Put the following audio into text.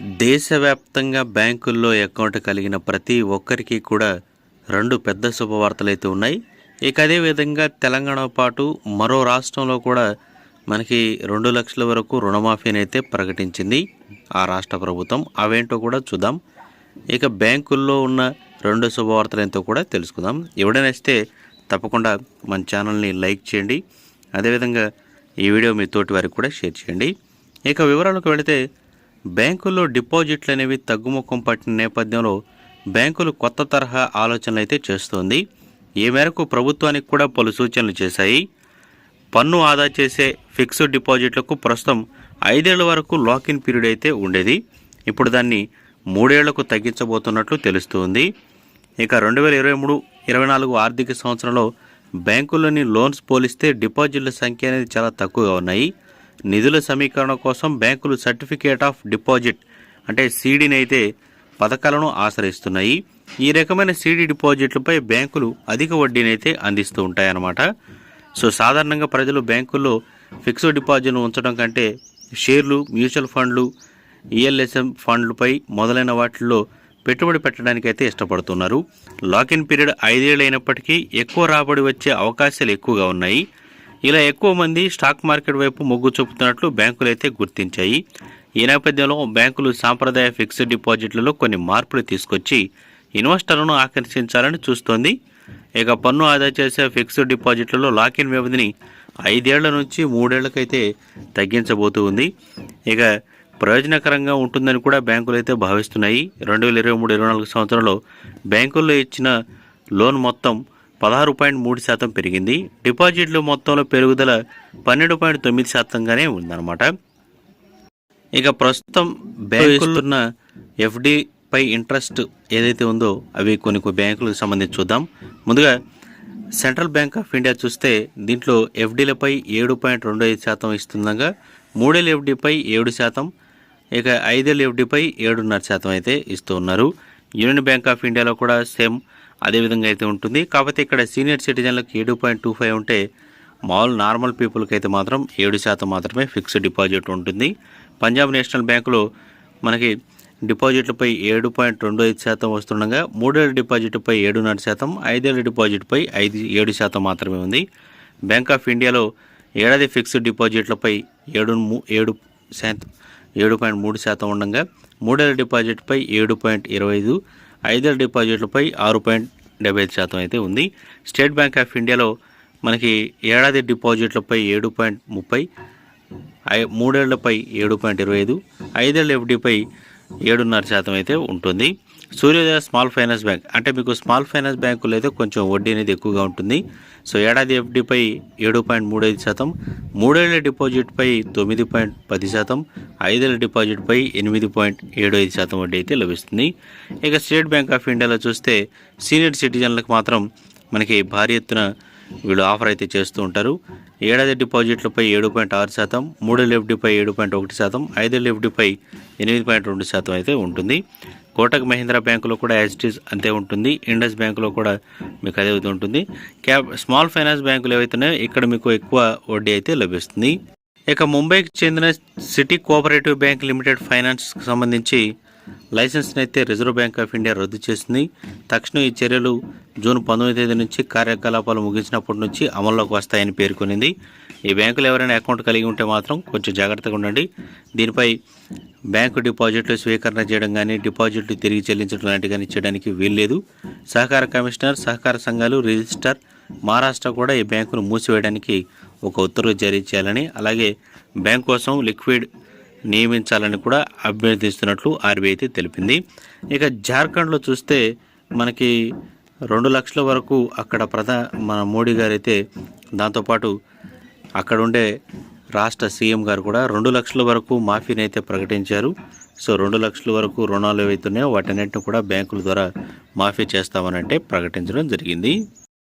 దేశవ్యాప్తంగా బ్యాంకుల్లో అకౌంట్ కలిగిన ప్రతి ఒక్కరికి కూడా రెండు పెద్ద శుభవార్తలు అయితే ఉన్నాయి. ఇక అదే విధంగా తెలంగాణ పాటు మరో రాష్ట్రంలో కూడా మనకి రెండు లక్షల వరకు రుణమాఫీని అయితే ప్రకటించింది ఆ రాష్ట్ర ప్రభుత్వం. అవేంటో కూడా చూద్దాం. ఇక బ్యాంకుల్లో ఉన్న రెండు శుభవార్తలు ఎంతో కూడా తెలుసుకుందాం. ఎవడైనా తప్పకుండా మన ఛానల్ని లైక్ చేయండి. అదేవిధంగా ఈ వీడియో మీ తోటి వారికి కూడా షేర్ చేయండి. ఇక వివరాలకు వెళితే బ్యాంకుల్లో డిపాజిట్లు అనేవి తగ్గుముఖం పట్టిన నేపథ్యంలో బ్యాంకులు కొత్త తరహా ఆలోచనలు అయితే చేస్తోంది. ఈ మేరకు ప్రభుత్వానికి కూడా పలు సూచనలు చేశాయి. పన్ను ఆదా చేసే ఫిక్స్డ్ డిపాజిట్లకు ప్రస్తుతం ఐదేళ్ళ వరకు లాకిన్ పీరియడ్ అయితే ఉండేది. ఇప్పుడు దాన్ని మూడేళ్ళకు తగ్గించబోతున్నట్లు తెలుస్తుంది. ఇక రెండు వేల ఇరవై మూడు ఇరవై నాలుగు ఆర్థిక సంవత్సరంలో బ్యాంకుల్లోని లోన్స్ పోలిస్తే డిపాజిట్ల సంఖ్య అనేది చాలా తక్కువగా ఉన్నాయి. నిధుల సమీకరణ కోసం బ్యాంకులు సర్టిఫికేట్ ఆఫ్ డిపాజిట్ అంటే సీడీని అయితే పథకాలను ఆశ్రయిస్తున్నాయి. ఈ రకమైన సీడీ డిపాజిట్లపై బ్యాంకులు అధిక వడ్డీని అయితే అందిస్తూ ఉంటాయన్నమాట. సో సాధారణంగా ప్రజలు బ్యాంకుల్లో ఫిక్స్డ్ డిపాజిట్ను ఉంచడం కంటే షేర్లు మ్యూచువల్ ఫండ్లు ఈఎల్ఎస్ఎం ఫండ్లపై మొదలైన వాటిల్లో పెట్టుబడి పెట్టడానికి అయితే ఇష్టపడుతున్నారు లాకిన్ పీరియడ్ ఐదేళ్ళు అయినప్పటికీ ఎక్కువ రాబడి వచ్చే అవకాశాలు ఎక్కువగా ఉన్నాయి. ఇలా ఎక్కువ మంది స్టాక్ మార్కెట్ వైపు మొగ్గు చూపుతున్నట్లు బ్యాంకులు అయితే గుర్తించాయి. ఈ నేపథ్యంలో బ్యాంకులు సాంప్రదాయ ఫిక్స్డ్ డిపాజిట్లలో కొన్ని మార్పులు తీసుకొచ్చి ఇన్వెస్టర్లను ఆకర్షించాలని చూస్తోంది. ఇక పన్ను ఆదా చేసే ఫిక్స్డ్ డిపాజిట్లలో లాకిన్ వ్యవధిని ఐదేళ్ళ నుంచి మూడేళ్ళకైతే తగ్గించబోతూ ఉంది. ఇక ప్రయోజనకరంగా ఉంటుందని కూడా బ్యాంకులు అయితే భావిస్తున్నాయి. రెండు వేల ఇరవై మూడు ఇరవై నాలుగు సంవత్సరంలో బ్యాంకుల్లో ఇచ్చిన లోన్ మొత్తం పదహారు పాయింట్ మూడు శాతం పెరిగింది. డిపాజిట్లు మొత్తంలో పెరుగుదల పన్నెండు పాయింట్ తొమ్మిది శాతంగానే ఉందన్నమాట. ఇక ప్రస్తుతం బ్యాంకులున్న ఎఫ్డి పై ఇంట్రెస్ట్ ఏదైతే ఉందో అవి కొన్ని కొన్ని బ్యాంకులకు సంబంధించి చూద్దాం. ముందుగా సెంట్రల్ బ్యాంక్ ఆఫ్ ఇండియా చూస్తే దీంట్లో ఎఫ్డీలపై ఏడు పాయింట్ రెండు ఐదు శాతం ఇస్తుండగా మూడేళ్ళ ఎఫ్డీపై ఏడు శాతం ఇక ఐదేళ్ళ ఎఫ్డీపై ఏడున్నర శాతం అయితే ఇస్తూ ఉన్నారు. యూనియన్ బ్యాంక్ ఆఫ్ ఇండియాలో కూడా సేమ్ అదే విధంగా అయితే ఉంటుంది. కాకపోతే ఇక్కడ సీనియర్ సిటిజన్లకు ఏడు పాయింట్ టూ ఫైవ్ ఉంటే మామూలు నార్మల్ పీపుల్కి అయితే మాత్రం ఏడు శాతం మాత్రమే ఫిక్స్డ్ డిపాజిట్ ఉంటుంది. పంజాబ్ నేషనల్ బ్యాంకులో మనకి డిపాజిట్లపై ఏడు పాయింట్ రెండు ఐదు శాతం వస్తుండగా మూడేళ్ళ డిపాజిట్పై ఏడున్నర శాతం ఐదేళ్ళ డిపాజిట్పై ఐదు ఏడు శాతం మాత్రమే ఉంది. బ్యాంక్ ఆఫ్ ఇండియాలో ఏడాది ఫిక్స్డ్ డిపాజిట్లపై ఏడు ఏడు శాతం ఏడు పాయింట్ మూడు శాతం ఉండగా మూడేళ్ళ డిపాజిట్పై ఏడు పాయింట్ ఇరవై ఐదు ఐదేళ్ళ డిపాజిట్లపై ఆరు పాయింట్ డెబ్బై ఐదు శాతం అయితే ఉంది. స్టేట్ బ్యాంక్ ఆఫ్ ఇండియాలో మనకి ఏడాది డిపాజిట్లపై ఏడు పాయింట్ ముప్పై ఐ- మూడేళ్ళపై ఏడు పాయింట్ ఇరవై ఐదు ఐదేళ్ళ ఎఫ్డీపై ఏడున్నర శాతం అయితే ఉంటుంది. సూర్యోదయ స్మాల్ ఫైనాన్స్ బ్యాంక్. అంటే మీకు స్మాల్ ఫైనాన్స్ బ్యాంకులో అయితే కొంచెం వడ్డీ అనేది ఎక్కువగా ఉంటుంది. సో ఏడాది ఎఫ్డీపై ఏడు పాయింట్ మూడు ఐదు శాతం మూడేళ్ళ డిపాజిట్పై తొమ్మిది పాయింట్ పది శాతం ఐదేళ్ళ డిపాజిట్పై ఎనిమిది పాయింట్ ఏడు ఐదు శాతం వడ్డీ అయితే లభిస్తుంది. ఇక స్టేట్ బ్యాంక్ ఆఫ్ ఇండియాలో చూస్తే సీనియర్ సిటిజన్లకు మాత్రం మనకి భారీ ఎత్తున వీళ్ళు ఆఫర్ అయితే చేస్తూ ఉంటారు. ఏడాది డిపాజిట్లపై ఏడు పాయింట్ ఆరు శాతం మూడేళ్ళ ఎఫ్డీపై ఏడు పాయింట్ ఒకటి శాతం ఐదేళ్ళ ఎఫ్డీపై ఎనిమిది పాయింట్ రెండు శాతం అయితే ఉంటుంది. కోటక్ మహీంద్రా బ్యాంకులో కూడా యాజిటీస్ అంతే ఉంటుంది. ఇండస్ బ్యాంకులో కూడా మీకు అదే విధంగా ఉంటుంది. క్యాప్ స్మాల్ ఫైనాన్స్ బ్యాంకులు ఏవైతున్నాయో ఇక్కడ మీకు ఎక్కువ వడ్డీ అయితే లభిస్తుంది. ఇక ముంబైకి చెందిన సిటీ కోఆపరేటివ్ బ్యాంక్ లిమిటెడ్ ఫైనాన్స్కి సంబంధించి లైసెన్స్ని అయితే రిజర్వ్ బ్యాంక్ ఆఫ్ ఇండియా రద్దు చేసింది. తక్షణం ఈ చర్యలు జూన్ పంతొమ్మిది తేదీ నుంచి కార్యకలాపాలు ముగించినప్పటి నుంచి అమల్లోకి వస్తాయని పేర్కొనింది. ఈ బ్యాంకులు ఎవరైనా అకౌంట్ కలిగి ఉంటే మాత్రం కొంచెం జాగ్రత్తగా ఉండండి. దీనిపై బ్యాంకు డిపాజిట్లు స్వీకరణ చేయడం కానీ డిపాజిట్లు తిరిగి చెల్లించడం లాంటివి కానీ చేయడానికి వీల్లేదు. సహకార కమిషనర్ సహకార సంఘాలు రిజిస్టర్ మహారాష్ట్ర కూడా ఈ బ్యాంకును మూసివేయడానికి ఒక ఉత్తర్వు జారీ చేయాలని అలాగే బ్యాంక్ కోసం లిక్విడ్ నియమించాలని కూడా అభ్యర్థిస్తున్నట్లు ఆర్బీఐ అయితే తెలిపింది. ఇక జార్ఖండ్లో చూస్తే మనకి రెండు లక్షల వరకు అక్కడ ప్రధా మన మోడీ గారు అయితే దాంతోపాటు అక్కడ ఉండే రాష్ట్ర సీఎం గారు కూడా రెండు లక్షల వరకు మాఫీని అయితే ప్రకటించారు. సో రెండు లక్షల వరకు రుణాలు ఏవైతున్నాయో వాటన్నిటిని కూడా బ్యాంకుల ద్వారా మాఫీ చేస్తామని అంటే ప్రకటించడం జరిగింది.